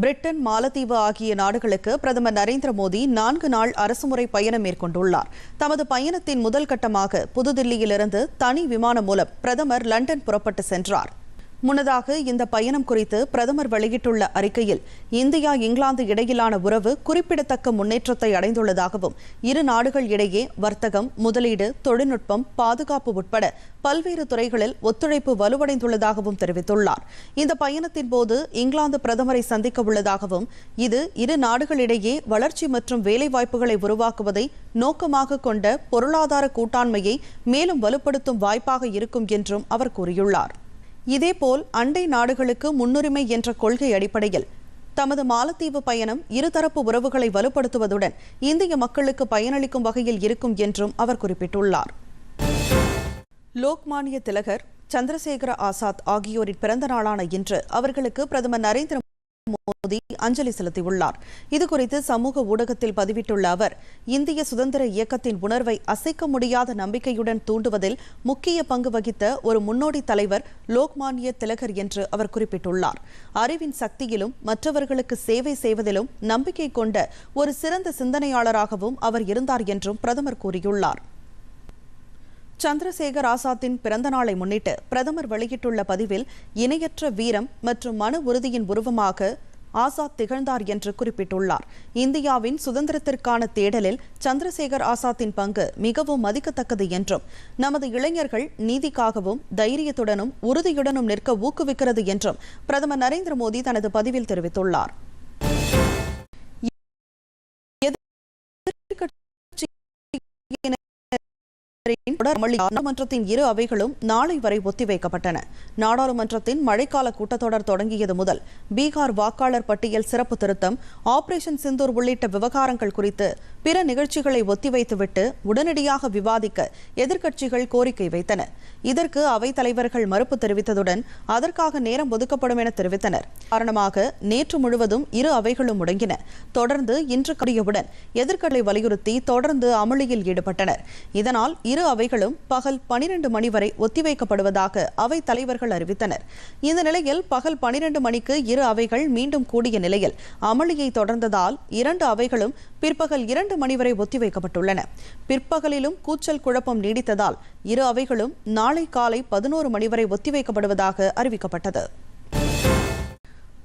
Britain மாலத்தீவு ஆகிய நாடுகளுக்கு பிரதமர் நரேந்திர மோடி நான்கு நாள் அரசுமுறை பயணம் மேற்கொண்டுள்ளார். தமது பயணத்தின் முதல் கட்டமாக புதுதில்லியிலிருந்து தனி விமானம் மூலம் பிரதமர் லண்டன் புறப்பட்டு சென்றார். முன்னதாக இந்த பயணம் குறித்து பிரதமர் வெளியிட்டுள்ள அறிக்கையில் இந்தியா இங்கிலாந்து இடையிலான உறவு குறிப்பிடத்தக்க முன்னேற்றத்தை அடைந்துள்ளதாகவும் இரு நாடுகள் இடையே வர்த்தகம் முதலீடு தொழில்நுட்பம் பாதுகாப்பு உட்பட பல்வேறு துறைகளில் ஒத்துழைப்பு வலுவடைந்துள்ளதாகவும் தெரிவித்துள்ளார். இந்த பயணத்தின் போது இங்கிலாந்து பிரதமரை சந்திக்க உள்ளதாகவும் இது இரு நாடுகளிடையே வளர்ச்சி மற்றும் வேலைவாய்ப்புகளை உருவாக்குவதை நோக்கமாக கொண்ட பொருளாதார கூட்டாண்மையை மேலும் வலுப்படுத்தும் வாய்ப்பாக இருக்கும் என்றும் அவர் கூறியுள்ளார். இதேபோல் அண்டை நாடுகளுக்கு முன்னுரிமை என்ற கொள்கை அடிப்படையில் தமது மாலத்தீவு பயணம் இருதரப்பு உறவுகளை வலுப்படுத்துவதுடன் இந்திய மக்களுக்கு பயனளிக்கும் வகையில் இருக்கும் என்றும் அவர் குறிப்பிட்டுள்ளார். லோக்மானிய திலகர் சந்திரசேகர ஆசாத் ஆகியோரின் பிறந்த நாளான இன்று அவர்களுக்கு பிரதமர் நரேந்திர மோடி அஞ்சலி செலுத்தியுள்ளார். இதுகுறித்து சமூக ஊடகத்தில் பதிவிட்டுள்ள அவர் இந்திய சுதந்திர இயக்கத்தின் உணர்வை அசைக்க முடியாத நம்பிக்கையுடன் தூண்டுவதில் முக்கிய பங்கு வகித்த ஒரு முன்னோடி தலைவர் லோக்மானிய திலகர் என்று அவர் குறிப்பிட்டுள்ளார். அறிவின் சக்தியிலும் மற்றவர்களுக்கு சேவை செய்வதிலும் நம்பிக்கை கொண்ட ஒரு சிறந்த சிந்தனையாளராகவும் அவர் இருந்தார் என்றும் பிரதமர் கூறியுள்ளார். சந்திரசேகர் ஆசாத்தின் பிறந்த நாளை முன்னிட்டு பிரதமர் வெளியிட்டுள்ள பதிவில் இணையற்ற வீரம் மற்றும் மன உறுதியின் உருவமாக ஆசாத் திகழ்ந்தார் என்று குறிப்பிட்டுள்ளார். இந்தியாவின் சுதந்திரத்திற்கான தேடலில் சந்திரசேகர் ஆசாத்தின் பங்கு மிகவும் மதிக்கத்தக்கது என்றும் நமது இளைஞர்கள் நீதிக்காகவும் தைரியத்துடனும் உறுதியுடனும் நிற்க ஊக்குவிக்கிறது என்றும் பிரதமர் நரேந்திர மோடி தனது பதிவில் தெரிவித்துள்ளார். நாடாளுமன்றத்தின் இரு அவைகளும் நாளை வரை ஒத்திவைக்கப்பட்டன. நாடாளுமன்றத்தின் மழைக்கால கூட்டத்தொடர் தொடங்கியது முதல் பீகார் வாக்காளர் பட்டியல் சிறப்பு திருத்தம் ஆபரேஷன் சிந்தூர் உள்ளிட்ட விவகாரங்கள் குறித்து பிற நிகழ்ச்சிகளை ஒத்திவைத்துவிட்டு உடனடியாக விவாதிக்க எதிர்க்கட்சிகள் கோரிக்கை வைத்தன. இதற்கு அவைத் தலைவர்கள் மறுப்பு தெரிவித்ததுடன் அதற்காக நேரம் ஒதுக்கப்படும் என தெரிவித்தனர். காரணமாக நேற்று முழுவதும் இரு அவைகளும் முடங்கின. தொடர்ந்து இன்று கூடியவுடன் எதிர்க்கட்சிகளை வலியுறுத்தி தொடர்ந்து அமளியில் ஈடுபட்டனர். இதனால் இரு அவைகளும் பகல் பனிரெண்டு மணி வரை ஒத்திவைக்கப்படுவதாக அவை தலைவர்கள் அறிவித்தனர். இந்த நிலையில் பகல் பனிரெண்டு மணிக்கு இரு அவைகள் மீண்டும் கூடிய நிலையில் அமளியை தொடர்ந்ததால் இரண்டு அவைகளும் பிற்பகல் இரண்டு மணி வரை ஒத்திவைக்கப்பட்டுள்ளன. பிற்பகலிலும் கூச்சல் குழப்பம் நீடித்ததால் இரு அவைகளும் நாளை காலை பதினோரு மணி வரை ஒத்திவைக்கப்படுவதாக அறிவிக்கப்பட்டது.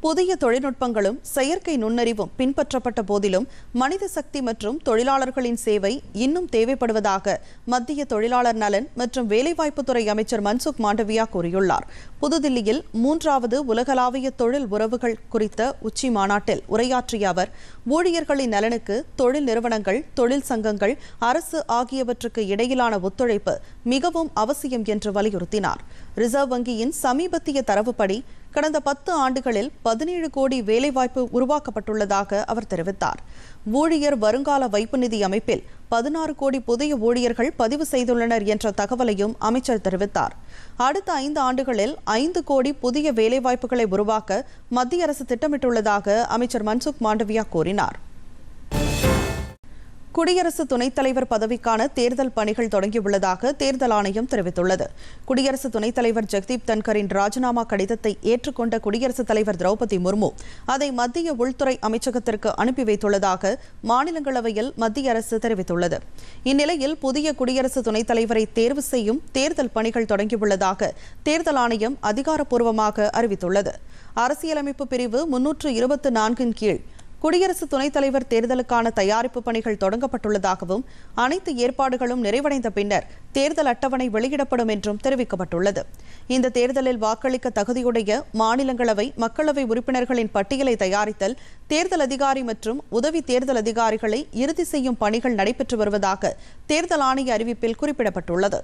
புதிய தொழில்நுட்பங்களும் செயற்கை நுண்ணறிவும் பின்பற்றப்பட்ட போதிலும் மனித சக்தி மற்றும் தொழிலாளர்களின் சேவை இன்னும் தேவைப்படுவதாக மத்திய தொழிலாளர் நலன் மற்றும் வேலைவாய்ப்புத்துறை அமைச்சர் மன்சுக் மாண்டவியா கூறியுள்ளார். புதுதில்லியில் மூன்றாவது உலகளாவிய தொழில் உறவுகள் குறித்த உச்சி மாநாட்டில் உரையாற்றிய அவர் ஊழியர்களின் நலனுக்கு தொழில் நிறுவனங்கள் தொழில் சங்கங்கள் அரசு ஆகியவற்றுக்கு இடையிலான ஒத்துழைப்பு மிகவும் அவசியம் என்று வலியுறுத்தினார். ரிசர்வ் வங்கியின் சமீபத்திய தரவுப்படி கடந்த பத்து ஆண்டுகளில் பதினேழு கோடி வேலைவாய்ப்பு உருவாக்கப்பட்டுள்ளதாக அவர் தெரிவித்தார். ஊழியர் வருங்கால வைப்பு நிதி அமைப்பில் பதினாறு கோடி புதிய ஊழியர்கள் பதிவு செய்துள்ளனர் என்ற தகவலையும் அமைச்சர் தெரிவித்தார். அடுத்த ஐந்து ஆண்டுகளில் ஐந்து கோடி புதிய வேலைவாய்ப்புகளை உருவாக்க மத்திய அரசு திட்டமிட்டுள்ளதாக அமைச்சர் மன்சுக் மாண்டவியா கூறினார். குடியரசு துணைத் தலைவர் பதவிக்கான தேர்தல் பணிகள் தொடங்கியுள்ளதாக தேர்தல் ஆணையம் தெரிவித்துள்ளது. குடியரசு துணைத் தலைவர் ஜெக்தீப் தன்கரின் ராஜினாமா கடிதத்தை ஏற்றுக்கொண்ட குடியரசுத் தலைவர் திரௌபதி முர்மு அதை மத்திய உள்துறை அமைச்சகத்திற்கு அனுப்பி வைத்துள்ளதாக மாநிலங்களவையில் மத்திய அரசு தெரிவித்துள்ளது. இந்நிலையில் புதிய குடியரசு துணைத் தலைவரை தேர்வு செய்யும் தேர்தல் பணிகள் தொடங்கியுள்ளதாக தேர்தல் ஆணையம் அதிகாரப்பூர்வமாக அறிவித்துள்ளது. அரசியலமைப்பு பிரிவு முன்னூற்று இருபத்தி நான்கின் கீழ் குடியரசு துணைத் தலைவர் தேர்தலுக்கான தயாரிப்பு பணிகள் தொடங்கப்பட்டுள்ளதாகவும் அனைத்து ஏற்பாடுகளும் நிறைவடைந்த பின்னர் தேர்தல் அட்டவணை வெளியிடப்படும் என்றும் தெரிவிக்கப்பட்டுள்ளது. இந்த தேர்தலில் வாக்களிக்க தகுதியுடைய மாநிலங்களவை மக்களவை உறுப்பினர்களின் பட்டியலை தயாரித்தல் தேர்தல் அதிகாரி மற்றும் உதவி தேர்தல் அதிகாரிகளை இறுதி செய்யும் பணிகள் நடைபெற்று வருவதாக தேர்தல் ஆணைய அறிவிப்பில் குறிப்பிடப்பட்டுள்ளது.